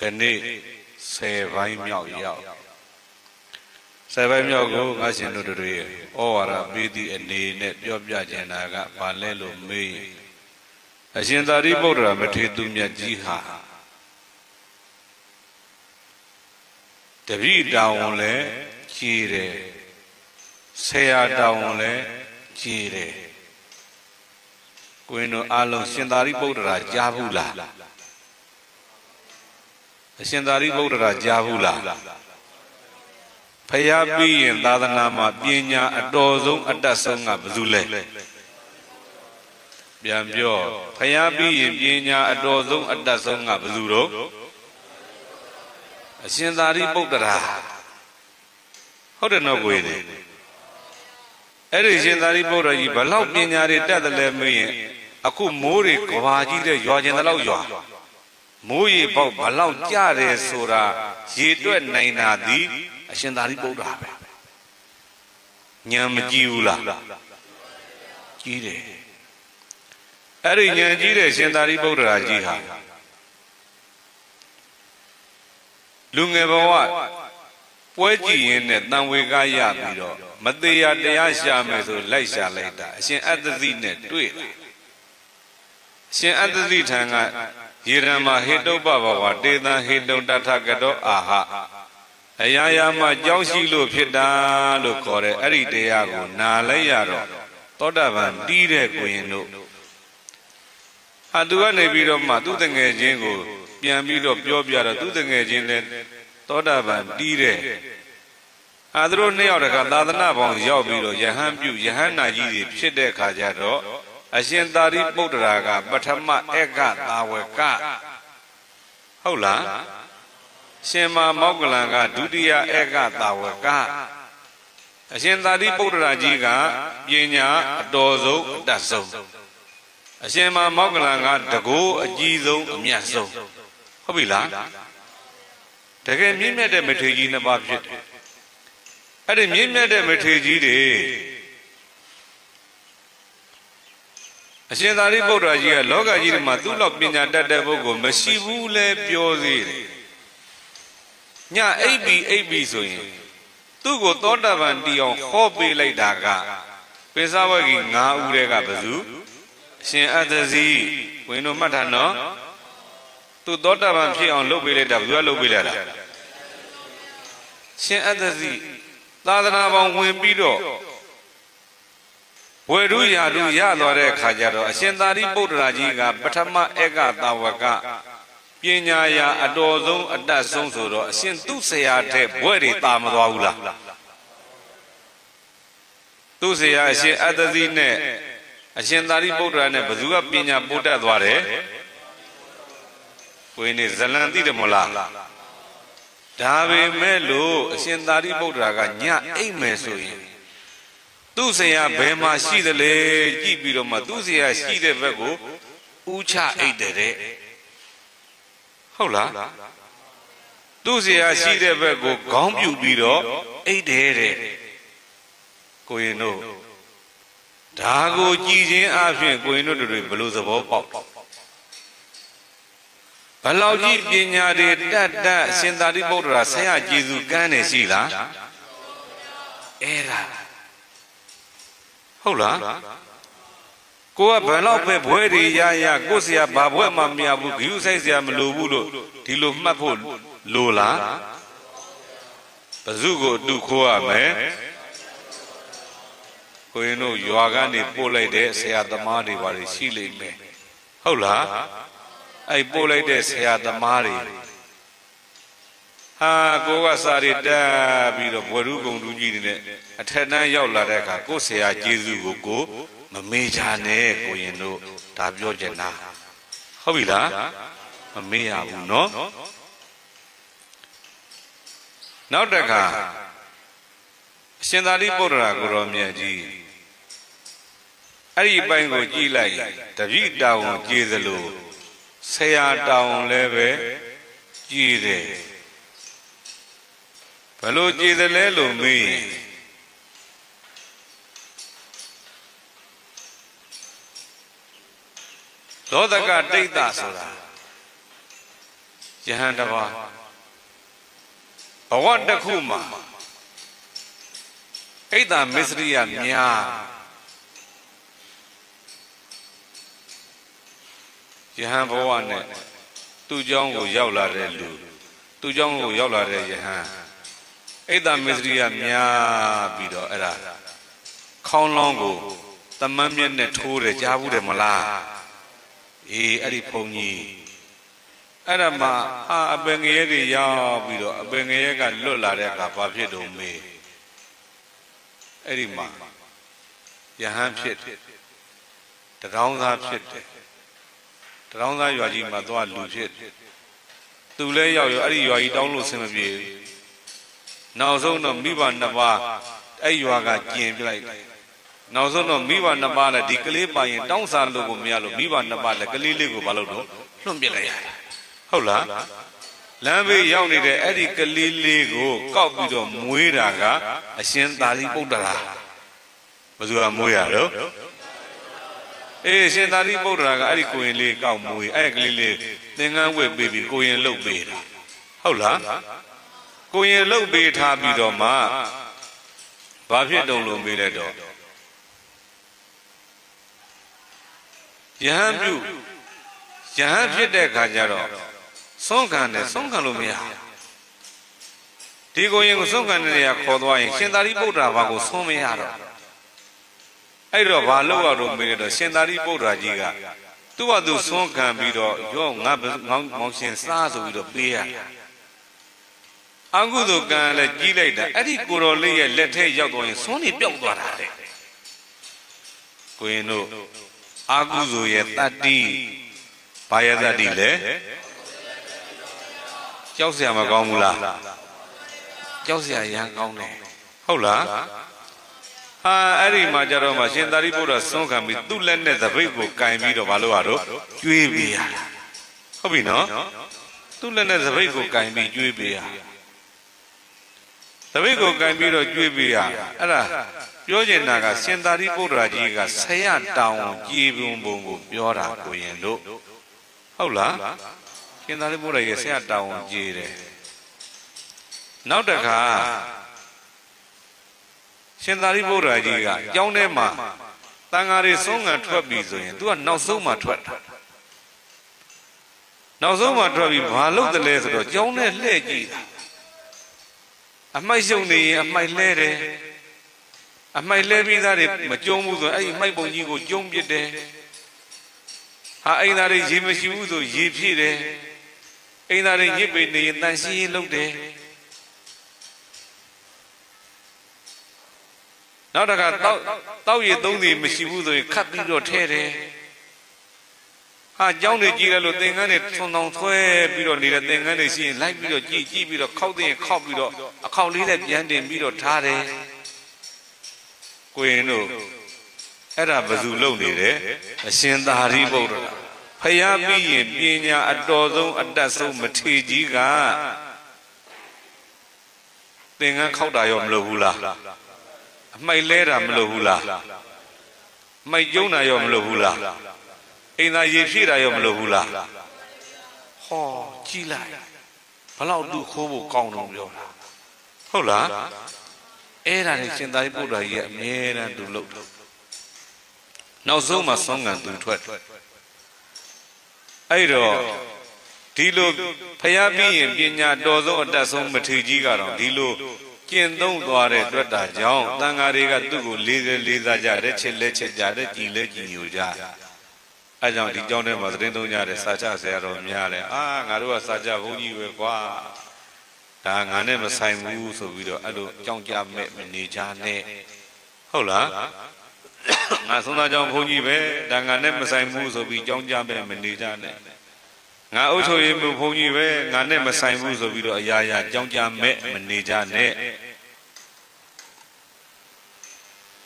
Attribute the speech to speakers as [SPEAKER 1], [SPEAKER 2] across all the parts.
[SPEAKER 1] ကနေ့10ပိုင်းမြောက်ရောက်10ပိုင်းမြောက်ကိုငါရှင်တို့တို့ရဲ့ဩဝါဒပေးသည့်အနေနဲ့ပြောပြချင်တာကဘာလဲလို့မေးရင်အရှင်သာရိပုတ္တရာမထေရသူမြတ်ကြီးဟာတပည့်တောင်ဝန်လဲကြီးတယ်ဆရာတောင်ဝန်လဲကြီးတယ်ကိုရင်တို့အားလုံးရှင်သာရိပုတ္တရာကြားဘူးလား အရှင်သာရိပုတ္တရာကြားဘူးလားဖျားပြီးရင်သာသနာမှာပညာအတော်ဆုံးအတတ်ဆုံးကဘယ်သူလဲပြန်ပြောဖျားပြီးရင်ပညာအတော်ဆုံးအတတ်ဆုံးကဘယ်သူတော့အရှင်သာရိပုတ္တရာဟုတ်တယ်နော်ကိုယ်ကြီးအဲ့ဒီရှင်သာရိပုတ္တရာကြီးဘလောက်ပညာတွေတတ်တယ်လဲမေးရင်အခုမိုးတွေကဘာကြီးတဲ့ရွာကျင်တဲ့လောက်ရွာ မိုးရေပေါက်ဘလောက်ကြတယ်ဆိုတာရေတွက်နိုင်တာဒီအရှင်သာရိပုတ္တရာပဲညံမကြည့်ဘူးလားကြီးတယ်အဲ့ဒီညံကြီးတဲ့ရှင်သာရိပုတ္တရာကြီးဟာလူငယ်ဘဝပွဲကြည့်ရင်နဲ့တန်ဝေကရပြီးတော့မသေးရတရားရှာမယ်ဆိုလိုက်ရှာလိုက်တာအရှင်အတ္တသိနဲ့တွေ့တယ်အရှင်အတ္တသိထံက ယေရမဟေတုပ္ပဘဝတေသံဟေတုံတထကတောအာဟအရာရာမှာကြောင်းရှိလို့ဖြစ်တာလို့ခေါ်တဲ့အဲ့ဒီတရားကိုနာလိုက်ရတော့သောတာပန်တီးတဲ့ကိုရင်တို့ဟာသူကနေပြီးတော့မှသူတငယ်ချင်းကို ပြန်ပြီးတော့ပြောပြတော့သူတငယ်ချင်းလည်းသောတာပန်တီးတဲ့အာသူတို့နှစ်ယောက်တကသာသနာပေါင်းရောက်ပြီးတော့ယဟန်ပြုယဟန်နာကြီးတွေဖြစ်တဲ့ခါကျတော့ အရှင်သာရိပုတ္တရာကပထမဧကသာဝကဟုတ်လားရှင်မမောက္ကလံကဒုတိယဧကသာဝကအရှင်သာရိပုတ္တရာကြီးကပညာအတော်ဆုံးအတတ်ဆုံးအရှင်မမောက္ကလံကတကိုးအကြီးဆုံးအမြတ်ဆုံးဟုတ်ပြီလားတကယ်မြင့်မြတ်တဲ့မထေရကြီးနှစ်ပါးဖြစ်တယ်အဲ့ဒီမြင့်မြတ်တဲ့မထေရကြီးတွေ အရှင်သာရိပုတ္တရာကြီးကလောကကြီးမှာသူ့လောက်ပညာတတ်တဲ့ပုဂ္ဂိုလ်မရှိဘူးလဲပြောသေးတယ်ညအိပ်ပြီးအိပ်ပြီးဆိုရင်သူ့ကိုသောတာပန်တီအောင်ဟောပေးလိုက်တာကပိဿဝဂီ9ဦးတဲ့ကဘယ်သူအရှင်အတ္တဇီဝင်းတို့မှတ်ထားနော်သူသောတာပန်ဖြစ်အောင်လုပ်ပေးလိုက်တာဘယ်သူကလုပ်ပေးလိုက်တာရှင်အတ္တဇီသာသနာပေါင်းဝင်ပြီးတော့ ဝေရုရာတို့ရသွားတဲ့အခါကျတော့အရှင်သာရိပုတ္တရာကြီးကပထမဧကသာဝကပညာရာအတော်ဆုံးအတတ်ဆုံးဆိုတော့အရှင်သူဆရာတဲ့ဘွဲ့တွေတာမသွားဘူးလားသူဆရာအရှင်အတ္တဇိနဲ့အရှင်သာရိပုတ္တရာနဲ့ဘယ်သူကပညာပို့တတ်သွားတယ်ကိုင်းနေဇလန်သိတယ်မလားဒါပေမဲ့လို့အရှင်သာရိပုတ္တရာကညအိတ်မယ်ဆိုရင် သူ့ဆရာဘယ်မှာရှိသလဲကြည့်ပြီးတော့မှသူ့ဆရာရှိတဲ့ဘက်ကိုဥချအိတ်တယ်တဲ့ဟုတ်လားသူ့ဆရာရှိတဲ့ဘက်ကိုခေါင်းပြူပြီးတော့အိတ်တယ်တဲ့ကိုရင်တို့ဒါကိုကြည်ခြင်းအပြင်ကိုရင်တို့တွေဘလို့သဘောပေါက်ဘလောက်ကြီးပညာတွေတတ်တတ်ရှင်သာရိပုတ္တရာဆရာကျေစုကမ်းနေရှိလားအဲ့ဒါ ဟုတ်လားကိုကဘယ်တော့ပဲဘွဲတွေရရကိုဆရာဘာဘွဲမှမရဘူးဂယုဆိုင်ဆရာမလိုဘူးလို့ဒီလိုမှတ်ဖို့လိုလားဘစုကိုအတူခိုးရမယ်ကိုရင်တို့ရွာကနေပို့လိုက်တဲ့ဆရာသမားတွေဘာတွေရှိလိမ့်မယ်ဟုတ်လားအဲ့ပို့လိုက်တဲ့ဆရာသမားတွေ ဟာကိုကစာရီတက်ပြီးတော့ဘွယ်ရုကုံတူကြီးတွေနဲ့အထက်တန်းရောက်လာတဲ့အခါကိုဆရာကျေးဇူးကိုကိုမမေ့ကြနဲ့ကိုရင်တို့ဒါပြောချင်တာဟုတ်ပြီလားမမေ့ရဘူးเนาะနောက်တစ်ခါအရှင်သာရိပုတ္တရာကိုရောမြတ်ကြီးအဲ့ဒီအပိုင်းကိုကြည့်လိုက်တပိတောင်ကြည်သလိုဆရာတောင်လည်းပဲကြည်တယ် ဘလို့ကြည်တယ်လဲလို့မေးရင်သောတကတိတ်တဆိုတာ ယဟန်တစ်ပါးဘဝတစ်ခုမှာအိတ်တာမစ္စရိယများယဟန်ဘဝနဲ့သူ့เจ้าကိုရောက်လာတဲ့လူသူ့เจ้าကိုရောက်လာတဲ့ယဟန် အိတ်တာမစ္စရိယများပြီးတော့အဲ့ဒါခေါင်းလောင်းကိုတမန်မြက်နဲ့ထိုးတယ်ကြားဘူးတယ်မလားအေးအဲ့ဒီဘုံကြီးအဲ့ဒါမှအာအပင်ငရဲတွေရောက်ပြီးတော့အပင်ငရဲကလွတ်လာတဲ့အခါဘာဖြစ်တုံးမေးအဲ့ဒီမှာယဟန်ဖြစ်တယ်တရောင်းသားဖြစ်တယ်တရောင်းသားရွာကြီးမှာသွားလူဖြစ်တယ်သူလည်းရောက်ရောအဲ့ဒီရွာကြီးတောင်းလို့ဆင်မပြေဘူး နောက်ဆုံးတော့မိဘနှစ်ပါးအဲ့ရွာကကျင်ပြလိုက်တယ်နောက်ဆုံးတော့မိဘနှစ်ပါးလည်းဒီကလေးပိုင်ရင်တောင်းစားလို့ကိုမရလို့မိဘနှစ်ပါးလည်းကလေးလေးကိုဘာလို့တော့လွှင့်ပြလိုက်ရတယ်ဟုတ်လားလမ်းဘေးရောက်နေတဲ့အဲ့ဒီကလေးလေးကိုကောက်ပြီးတော့မွေးတာကအရှင်သာရိပုတ္တရာဘယ်သူကမွေးရတော့အေးရှင်သာရိပုတ္တရာကအဲ့ဒီကိုရင်လေးကောက်မွေးအဲ့ဒီကလေးလေးသင်္ကန်းဝတ်ပေးပြီးကိုရင်လှုပ်ပေးတာဟုတ်လား ကိုရင်လှုပ်ပေးထားပြီးတော့မှဘာဖြစ်တုံလို့မေးလိုက်တော့ယဟန်ပြုယဟန်ဖြစ်တဲ့ခါကျတော့ဆုံးခံတယ်ဆုံးခံလို့မရဘူးဒီကိုရင်ကိုဆုံးခံတဲ့နေရာခေါ်သွားရင်ရှင်သာရိပုတ္တရာဘာကိုဆုံးမရတော့အဲ့တော့ဘာလို့ရတော့မေးတော့ရှင်သာရိပုတ္တရာကြီးကသူ့ဘာသူဆုံးခံပြီးတော့ရောငါငောင်းမောင်ရှင်စားဆိုပြီးတော့ပေးရ အကုသိုလ်ကံလည်းကြီးလိုက်တာအဲ့ဒီကိုတော်လေးရဲ့လက်ထဲရောက်သွားရင်သွန်းနေပျောက်သွားတာတဲ့ကိုရင်တို့အကုသိုလ်ရဲ့တတ္တိဘာရဲ့တတ္တိလဲကြောက်စရာမကောင်းဘူးလားကြောက်စရာရန်ကောင်းတယ်ဟုတ်လားဟာအဲ့ဒီမှာကြတော့မှရှင်သာရိပုတ္တရာဆုံးခံပြီးသူ့လက်နဲ့သပိတ်ကိုကင်ပြီးတော့မလုပ်ရတော့ကျွေးပေးရဟုတ်ပြီနော်သူ့လက်နဲ့သပိတ်ကိုကင်ပြီးကျွေးပေးရ သပိတ်ကိုကင်ပြီးတော့ကျွေးပေးရအဲ့ဒါပြောချင်တာကရှင်သာရိပုတ္တရာကြီးကဆရတောင်ကြည်ပုံပုံကိုပြောတာကိုရင်တို့ဟုတ်လားရှင်သာရိပုတ္တရာရဲ့ဆရတောင်ကြည်တယ်နောက်တခါရှင်သာရိပုတ္တရာကြီးကကျောင်းထဲမှာတန်ဃာတွေဆုံးငံထွက်ပြီဆိုရင် तू ကနောက်ဆုံးမှထွက်တာနောက်ဆုံးမှထွက်ပြီးဘာလုပ်တယ်လဲဆိုတော့ကျောင်းထဲလှည့်ကြည့်တာ အမိုက်ရှုံနေရင်အမိုက်လဲတယ်အမိုက်လဲပြီးသားတွေမကြုံဘူးဆိုရင်အဲ့ဒီမိုက်ပုံကြီးကိုကျုံပစ်တယ်ဟာအိမ်သားတွေရေမရှိဘူးဆိုရေဖြည့်တယ်အိမ်သားတွေညစ်ပေနေရင်တန်ရှင်းရေးလုပ်တယ်နောက်တခါတောက်တောက်ရည်သုံးစီမရှိဘူးဆိုရင်ခတ်ပြီးတော့ထဲတယ်ဟာကြောင်းတွေကြည့်ရလို့သင်္ကန်းတွေထုံထုံဆွဲပြီးတော့နေတဲ့သင်္ကန်းတွေရှိရင်လိုက်ပြီးတော့ကြည့်ကြည့်ပြီးတော့ခောက်တဲ့ရင်ခောက်ပြီးတော့ အခေါက်လေးနဲ့ပြန်တင်ပြီးတော့ထားတယ်ကိုရင်တို့အဲ့ဒါဘယ်သူလုပ်နေတယ်အရှင်သာရိပုတ္တရာဖျားပြီးရင်ပညာအတော်ဆုံးအတတ်ဆုံးမထေကြီးကသင်္ကန်းခောက်တာရောမလုပ်ဘူးလားအမိုက်လဲတာမလုပ်ဘူးလားမိုက်ကျုံတာရောမလုပ်ဘူးလားအိမ်သာရေဖြည့်တာရောမလုပ်ဘူးလားဟောကြည်လိုက်ဘလောက်သူ့ခိုးဖို့ကောင်းတော့ပြောတာ ဟုတ်လားအဲ့ဒါနဲ့ရှင်သာရိပုတ္တရာကြီးကအမြဲတမ်းသူလုပ်တယ်နောက်ဆုံးမှဆုံးငံသူထွက်အဲ့တော့ဒီလိုဖျားပြီးရင်ပညာတော်ဆုံးအတတ်ဆုံးမထေကြီးကတော့ဒီလိုကျင့်သုံးသွားတဲ့အတွက်တာကြောင့်တန်ဃာတွေကသူ့ကိုလေးလေးလေးစားကြတယ်ချစ်လဲချစ်ကြတယ်ကြည်လဲကြည်ညိုကြအဲကြောင့်ဒီကြောင်းထဲမှာသတင်းသုံးကြတဲ့စာချဆရာတော်များတယ်အာငါတို့ကစာချဘုန်းကြီးပဲကွာ ဒါငါနဲ့မဆိုင်ဘူးဆိုပြီးတော့အဲ့လိုကြောင်းကြမဲ့မနေကြနဲ့ဟုတ်လားငါဆုံးသားကြောင့်ဘုန်းကြီးပဲဒါငါနဲ့မဆိုင်ဘူးဆိုပြီးကြောင်းကြမဲ့မနေကြနဲ့ငါအုပ်ချုပ်ရေးမှုဘုန်းကြီးပဲငါနဲ့မဆိုင်ဘူးဆိုပြီးတော့အရာရာကြောင်းကြမဲ့မနေကြနဲ့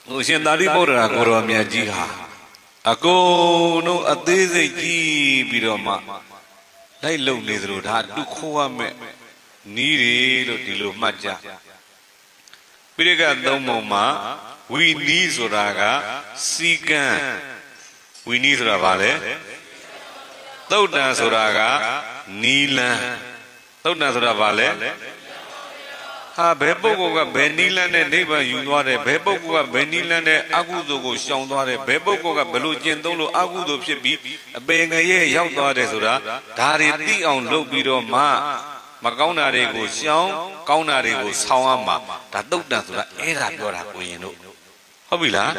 [SPEAKER 1] ဟိုရှင်သာရိပုတ္တရာကိုရောမြတ်ကြီးဟာအကုန်လုံးအသေးစိတ်ကြီးပြီးတော့မှလိုက်လုံနေသလိုဒါတုခိုးရမဲ့ နီးရီလို့ဒီလိုမှတ်ကြပိရိကသုံးပုံမှာဝီနီးဆိုတာကစီကံဝီနီးဆိုတာဘာလဲသုတ်တန်ဆိုတာကနီလန်းသုတ်တန်ဆိုတာဘာလဲဟာဘယ်ပုဂ္ဂိုလ်ကဘယ်နီလန်းနဲ့နိဗ္ဗာန်ယူသွားတယ်ဘယ်ပုဂ္ဂိုလ်ကဘယ်နီလန်းနဲ့အကုသိုလ်ကိုရှောင်သွားတယ်ဘယ်ပုဂ္ဂိုလ်ကဘယ်လိုကျင့်သုံးလို့အကုသိုလ်ဖြစ်ပြီးအပေငရဲရောက်သွားတယ်ဆိုတာဒါတွေသိအောင်လုပ်ပြီးတော့မှ မကောင်းတာတွေကိုရှောင်ကောင်းတာတွေကိုဆောင်းရမှာဒါသုတ်တန်ဆိုတာအဲ့ဒါပြောတာကိုရင်တို့ဟုတ်ပြီလား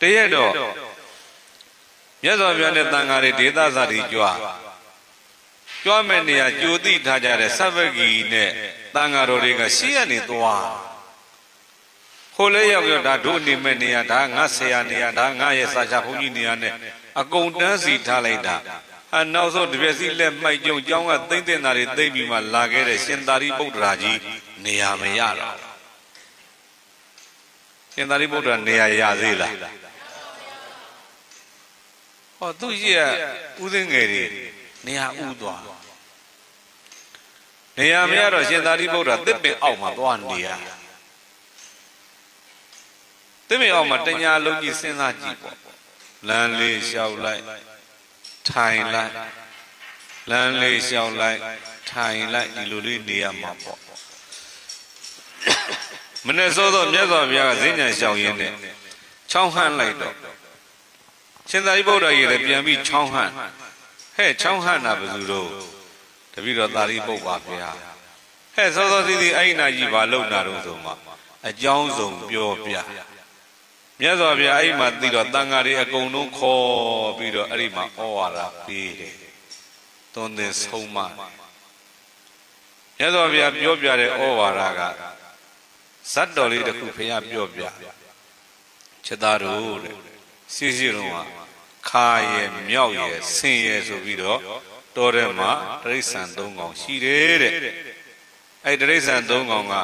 [SPEAKER 1] တရက်တော့မြတ်စွာဘုရားနဲ့တန်ဃာတွေဒေသစာတွေကြွားကြွားမဲ့နေရာကြိုတိထားကြတဲ့သဗ္ဗဂီနဲ့တန်ဃာတော်တွေကရှေ့ကနေသွားဟိုလဲရောက်ရောက်ဒါတို့နေမဲ့နေရာဒါငါဆရာနေရာဒါငါရဲ့စာချဘုန်းကြီးနေရာနဲ့အကုန်တန်းစီထားလိုက်တာ အနောက်ဆုံးတပြည့်စီလက်မှိုက်ကြုံကျောင်းကသိမ့်တဲ့နာတွေသိမ့်ပြီးမှလာခဲ့တဲ့ရှင်သာရိပုတ္တရာကြီးနေရာမရတော့ရှင်သာရိပုတ္တရာနေရာရသေးလားဟောသူကြီးကဥသိငယ်တွေနေရာဥသွားနေရာမရတော့ရှင်သာရိပုတ္တရာတစ်ပင်အောက်မှာသွားနေရတစ်ပင်အောက်မှာတညာလုံးကြီးစဉ်းစားကြည့်ပေါ့လမ်းလေးလျှောက်လိုက် ထိုင်လိုက်လမ်းလေးလျှောက်လိုက်ထိုင်လိုက်ဒီလိုလေးနေရမှာပေါ့မနေ့စောစောမြတ်စွာဘုရားကဈဉ္ညာလျှောက်ရင်းနဲ့ချောင်းဟန့်လိုက်တော့ရှင်သာရိပုတ္တရာကြီးလည်းပြန်ပြီးချောင်းဟန့်ဟဲ့ချောင်းဟန့်တာဘယ်သူတို့တပည့်တော်သာရိပုတ္တရာဘုရားဟဲ့စောစောစီးစီးအဲ့ဒီနာကြီးဘာလုပ်တာတော့ဆိုမှအကြောင်းစုံပြောပြ မြတ်စွာဘုရားအဲ့ဒီမှာသိတော့တန်ဃာတွေအကုန်လုံးခေါ်ပြီးတော့အဲ့ဒီမှာဩဝါဒပေးတယ်သွန်သင်ဆုံးမမြတ်စွာဘုရားပြောပြတဲ့ဩဝါဒကဇတ်တော်လေးတစ်ခုဖခင်ပြောပြချက်သားတို့တဲ့စီစီလုံးကခါရဲ့မြောက်ရဲ့ဆင်ရဲ့ဆိုပြီးတော့တော်ထဲမှာတရိษံ၃កောင်ရှိတယ်တဲ့အဲ့တရိษံ၃កောင်က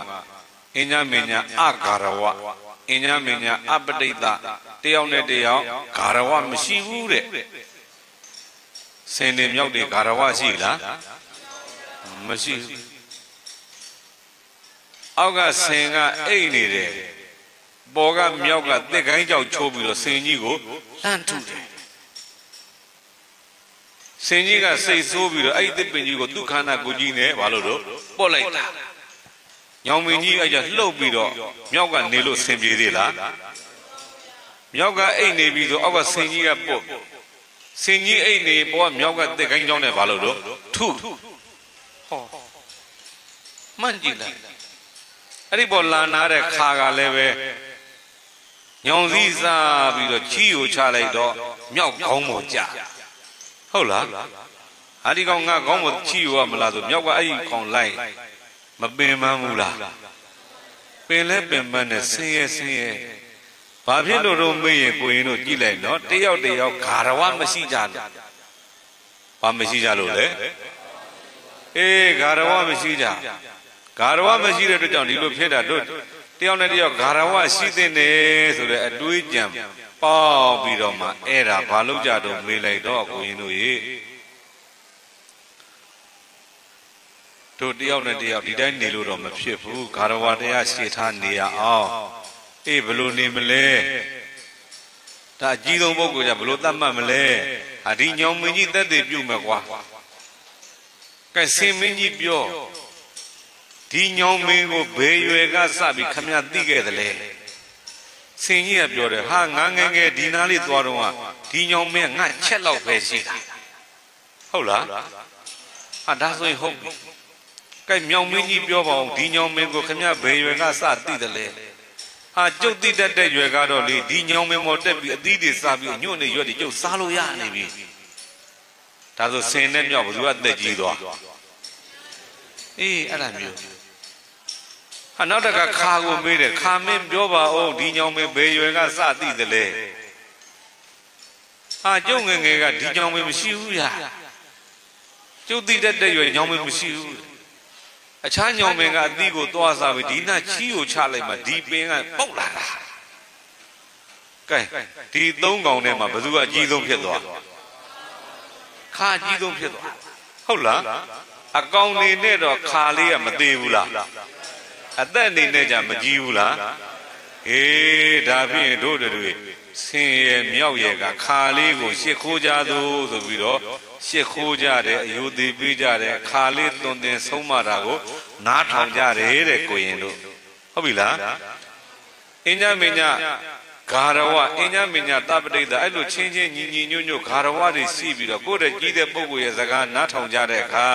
[SPEAKER 1] အင်းညာမင်းညာအဂါရဝ အင်းညာမင်းညာအပတိတတယောက်နဲ့တယောက်ဂါရဝမရှိဘူးတဲ့ဆင်တွေမြောက်တွေဂါရဝရှိလားမရှိဘူးအောက်ကဆင်ကအိတ်နေတယ်ပေါ်ကမြောက်ကတစ်ကိုင်းကြောက်ချိုးပြီးတော့ဆင်ကြီးကိုလှမ်းထုတယ်ဆင်ကြီးကစိတ်ဆိုးပြီးတော့အဲ့ဒီတစ်ပင်ကြီးကိုသူ့ခန္ဓာကိုယ်ကြီးနဲ့ဘာလို့တော့ပုတ်လိုက်တာ ညောင်မင်းကြီးအဲ့ကျလှုပ်ပြီးတော့မြောက်ကနေလို့ဆင်ပြေသေးလားမြောက်ကအိတ်နေပြီးတော့အောက်ကဆင်ကြီးကပုတ်ဆင်ကြီးအိတ်နေပေါ်ကမြောက်ကတစ်ကိုင်းကြောင်းနဲ့ဘာလို့တော့ထုဟောမှန်ကြည့်လိုက်အဲ့ဒီပေါ်လာနာတဲ့ခါကလည်းပဲညောင်စည်းစားပြီးတော့ချီကိုချလိုက်တော့မြောက်ခေါင်းပေါ်ကြဟုတ်လားဟာဒီကောင်ငါခေါင်းပေါ်ချီရောမလားဆိုမြောက်ကအဲ့ဒီကောင်လိုက် မပင်မဘူးလားပင်လဲပင်မနဲ့ဆင်းရဲဆင်းရဲဘာဖြစ်လို့တော့မေးရင်ကိုရင်တို့ကြည့်လိုက်နော်တယောက်တယောက်ဂါရဝမရှိကြဘူးဘာမရှိကြလို့လဲအေးဂါရဝမရှိကြဂါရဝမရှိတဲ့အတွက်ကြောင့်ဒီလိုဖြစ်တာတို့တယောက်နဲ့တယောက်ဂါရဝရှိတဲ့နေဆိုတဲ့အတွေးကြံပေါက်ပြီးတော့မှအဲ့ဒါဘာလို့ကြတော့မေးလိုက်တော့ကိုရင်တို့ရေ တို့တယောက်နဲ့တယောက်ဒီတိုင်းနေလို့တော့မဖြစ်ဘူးဂါရဝတရားရှေ့ထားနေရအောင်အေးဘလို့နေမလဲဒါအကြီးဆုံးပုဂ္ဂိုလ်ကဘလို့သတ်မှတ်မလဲအဒီညောင်မင်းကြီးတက်တည်ပြုတ်မယ်ကွာကဲစင်မင်းကြီးပြောဒီညောင်မင်းကိုဘေးရွယ်ကစပြီးခမရသိခဲ့တယ်လေစင်ကြီးကပြောတယ်ဟာငန်းငယ်ငယ်ဒီနားလေးသွားတော့ကဒီညောင်မင်းငါချက်လောက်ပဲရှိတာဟုတ်လားဟာဒါဆိုရင်ဟုတ်ပြီ ကဲမြောင်မင်းကြီးပြောပါအောင်ဒီညောင်မင်းကိုခမရဘေးရွယ်ကစသိတယ်လေဟာကျုပ်တိတတ်တဲ့ရွယ်ကတော့လေဒီညောင်မင်းမော်တက်ပြီးအသီးတွေစားပြီးညွန့်နေရွက်တွေကျုပ်စားလို့ရနေပြီဒါဆိုစင်နဲ့မြောက်ဘယ်သူကအသက်ကြီးသွားအေးအဲ့လိုမျိုးဟာနောက်တကခါကိုမေးတယ်ခါမင်းပြောပါဦးဒီညောင်မင်းဘယ်ရွယ်ကစသိတယ်လဲဟာကျုပ်ငယ်ငယ်ကဒီညောင်မင်းမရှိဘူးဗျာကျုပ်သိတတ်တဲ့ရွယ်ညောင်မင်းမရှိဘူး အခြားညောင်မင်းကအသီးကိုသွားစားပြီးဒီနာချီကိုချလိုက်မှဒီပင်ကပုတ်လာတာကဲဒီသုံးကောင်ထဲမှာဘယ်သူကအကြီးဆုံးဖြစ်သွားခါအကြီးဆုံးဖြစ်သွားဟုတ်လားအကောင်နေနဲ့တော့ခါလေးကမသေးဘူးလားအသက်အနေနဲ့じゃမကြီးဘူးလားအေးဒါဖြင့်တို့တွေဆင်းရဲမြောက်ရဲကခါလေးကိုရှ िख ိုးကြသို့ဆိုပြီးတော့ ရှစ်ခိုးကြတယ်အယုသေးပေးကြတယ်ခါလေးသွန်သင်ဆုံးမတာကို နားထောင်ကြတယ်တဲ့ကိုရင်တို့ဟုတ်ပြီလားအင်းညမင်းညဂါရဝအင်းညမင်းညတပတိတာအဲ့လိုချင်းချင်းညီညီညွတ်ညွတ်ဂါရဝတွေရှိပြီးတော့ကိုယ့်ရဲ့ကြီးတဲ့ပုဂ္ဂိုလ်ရဲ့စကားနားထောင်ကြတဲ့အခါ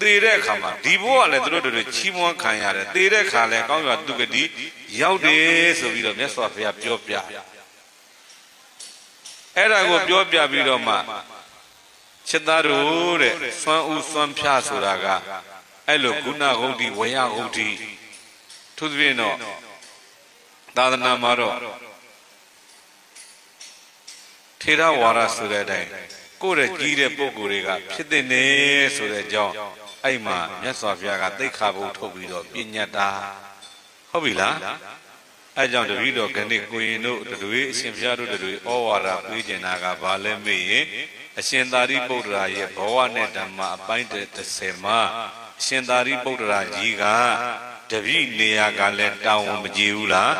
[SPEAKER 1] သေတဲ့အခါမှာဒီဘဝကလည်းသူတို့တို့ချီးမွမ်းခံရတယ်သေတဲ့အခါလည်းကောင်းရွာသူကတိရောက်တယ်ဆိုပြီးတော့မြတ်စွာဘုရားပြောပြတယ်အဲ့ဒါကိုပြောပြပြီးတော့မှ ချစ်သားတို့တဲ့စွမ်းဦးစွမ်းဖြားဆိုတာကအဲ့လိုကုဏဂုတ်တိဝေယဂုတ်တိသူသဖြင့်တော့သာသနာမှာတော့ထေရဝါဒဆိုတဲ့အတိုင်းကိုယ့်ရဲ့ကြီးတဲ့ပုံကိုယ်တွေကဖြစ်တဲ့နေဆိုတဲ့အကြောင်းအဲ့မှာမြတ်စွာဘုရားကသိက္ခာပုဒ်ထုတ်ပြီးတော့ပြညတ်တာဟုတ်ပြီလားအဲကြောင့်တပည့်တော်ခဏကိုရင်တို့တွေအရှင်ဘုရားတို့တွေဩဝါဒပေးကျင်တာကဘာလဲမေးရင် အရှင်သာရိပုတ္တရာရဲ့ဘဝနဲ့ဓမ္မအပိုင်း30မှာအရှင်သာရိပုတ္တရာကြီးကတပည့်နေရာကလည်းတောင်းဝန်မကြည့်ဘူးလား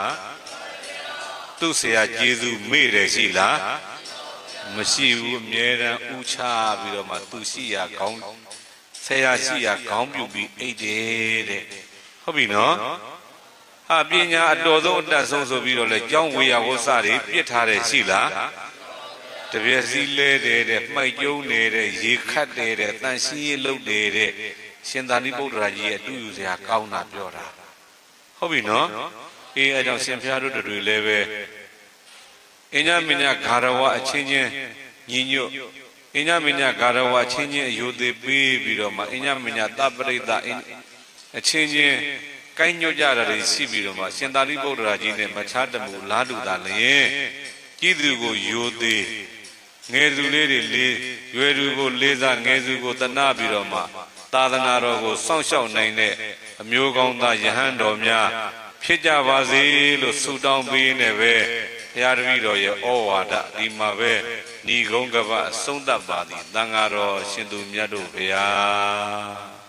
[SPEAKER 1] သူ့ဆရာကျေးဇူးမေ့တယ်ရှိလားမရှိဘူးအမြဲတမ်းဥချပြီးတော့မှသူရှိရာကောင်းဆရာရှိရာခေါင်းပြုပြီးအိတ်တယ်တဲ့ဟုတ်ပြီနော်ဟာပညာအတော်ဆုံးအတတ်ဆုံးဆိုပြီးတော့လေကြောင်းဝေယဝဆတွေပြစ်ထားတယ်ရှိလား တပြည့်စီလဲတယ်တဲ့မှိုက်ကျုံနေတဲ့ရေခတ်တယ်တဲ့တန်ရှင်းရေးလုပ်တယ်တဲ့ရှင်သာရိပုတ္တရာကြီးရဲ့အတူယူစရာကောင်းတာပြောတာဟုတ်ပြီနော်အေးအဲကြောင့်ရှင်ဘုရားတို့တွေလည်းပဲအညမညဂါရဝအချင်းချင်းညီညွတ်အညမညဂါရဝအချင်းချင်းအယုသေးပေးပြီးတော့မှအညမညတပရိသအချင်းချင်းကိုင်းညွတ်ကြတာတွေရှိပြီးတော့မှရှင်သာရိပုတ္တရာကြီးနဲ့မချားတမှုလားလူသာလျင်ကြည်သူကိုယိုသေး ငယ်သူလေးတွေလေးရွယ်သူကိုလေးစားငယ်သူကိုတနာပြီးတော့မှသာသနာတော်ကိုစောင့်ရှောက်နိုင်တဲ့အမျိုးကောင်းသားယဟန်တော်များဖြစ်ကြပါစေလို့ဆုတောင်းပေးနေပဲဘုရားတပည့်တော်ရဲ့ဩဝါဒဒီမှာပဲဏီကုံကပအဆုံးသတ်ပါသည်တန်ဃာတော်ရှင်သူမြတ်တို့ဘုရား